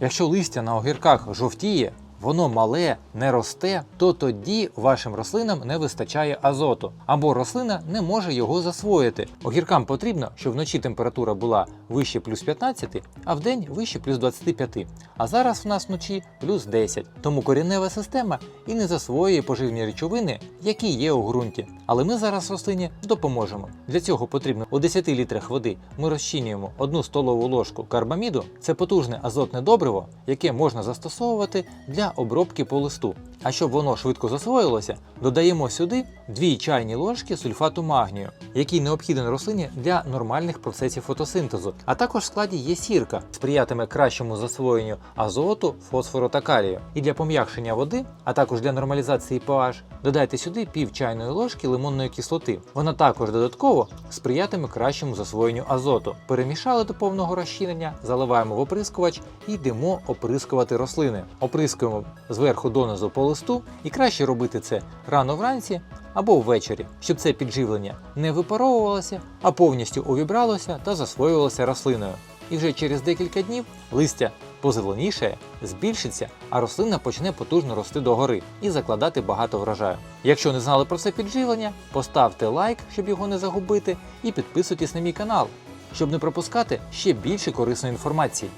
Якщо листя на огірках жовтіє, воно мале, не росте, то тоді вашим рослинам не вистачає азоту, або рослина не може його засвоїти. Огіркам потрібно, щоб вночі температура була вище плюс 15, а вдень вище плюс 25. А зараз в нас вночі плюс 10. Тому корінева система і не засвоює поживні речовини, які є у ґрунті. Але ми зараз рослині допоможемо. Для цього потрібно у 10 літрах води ми розчинюємо 1 столову ложку карбаміду. Це потужне азотне добриво, яке можна застосовувати для обробки по листу. А щоб воно швидко засвоїлося, додаємо сюди 2 чайні ложки сульфату магнію, який необхіден рослині для нормальних процесів фотосинтезу. А також в складі є сірка, сприятиме кращому засвоєнню азоту, фосфору та калію. І для пом'якшення води, а також для нормалізації pH, додайте сюди пів чайної ложки лимонної кислоти. Вона також додатково сприятиме кращому засвоєнню азоту. Перемішали до повного розчинення, заливаємо в оприскувач і йдемо оприскувати рослини. Оприскуємо зверху донизу по листу, і краще робити це рано вранці або ввечері, щоб це підживлення не випаровувалося, а повністю увібралося та засвоювалося рослиною. І вже через декілька днів листя позеленішає, збільшиться, а рослина почне потужно рости догори і закладати багато врожаю. Якщо не знали про це підживлення, поставте лайк, щоб його не загубити, і підписуйтесь на мій канал, щоб не пропускати ще більше корисної інформації.